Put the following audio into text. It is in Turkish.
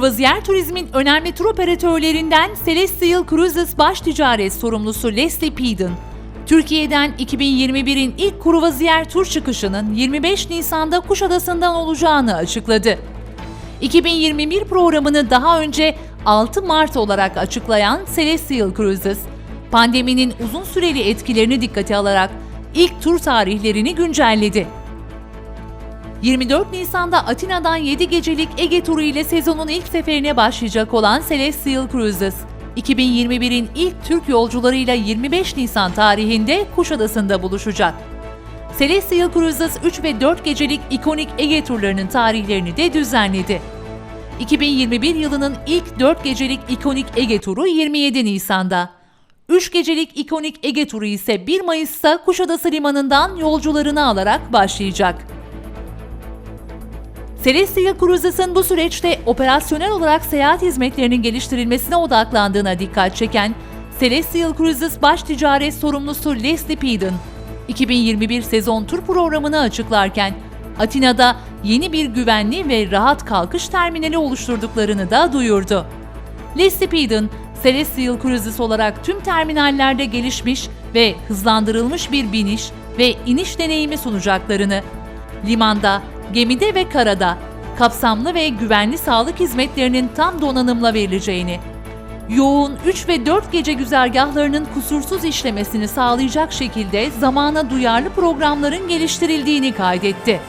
Kruvaziyer Turizm'in önemli tur operatörlerinden Celestial Cruises baş ticaret sorumlusu Leslie Peden, Türkiye'den 2021'in ilk kruvaziyer tur çıkışının 25 Nisan'da Kuşadası'ndan olacağını açıkladı. 2021 programını daha önce 6 Mart olarak açıklayan Celestial Cruises, pandeminin uzun süreli etkilerini dikkate alarak ilk tur tarihlerini güncelledi. 24 Nisan'da Atina'dan 7 gecelik Ege turu ile sezonun ilk seferine başlayacak olan Celestial Cruises, 2021'in ilk Türk yolcularıyla 25 Nisan tarihinde Kuşadası'nda buluşacak. Celestial Cruises 3 ve 4 gecelik ikonik Ege turlarının tarihlerini de düzenledi. 2021 yılının ilk 4 gecelik ikonik Ege turu 27 Nisan'da. 3 gecelik ikonik Ege turu ise 1 Mayıs'ta Kuşadası Limanı'ndan yolcularını alarak başlayacak. Celestial Cruises'ın bu süreçte operasyonel olarak seyahat hizmetlerinin geliştirilmesine odaklandığına dikkat çeken Celestial Cruises baş ticaret sorumlusu Leslie Peden, 2021 sezon tur programını açıklarken Atina'da yeni bir güvenli ve rahat kalkış terminali oluşturduklarını da duyurdu. Leslie Peden, Celestial Cruises olarak tüm terminallerde gelişmiş ve hızlandırılmış bir biniş ve iniş deneyimi sunacaklarını, limanda, gemide ve karada kapsamlı ve güvenli sağlık hizmetlerinin tam donanımla verileceğini, yoğun 3 ve 4 gece güzergahlarının kusursuz işlemesini sağlayacak şekilde zamana duyarlı programların geliştirildiğini kaydetti.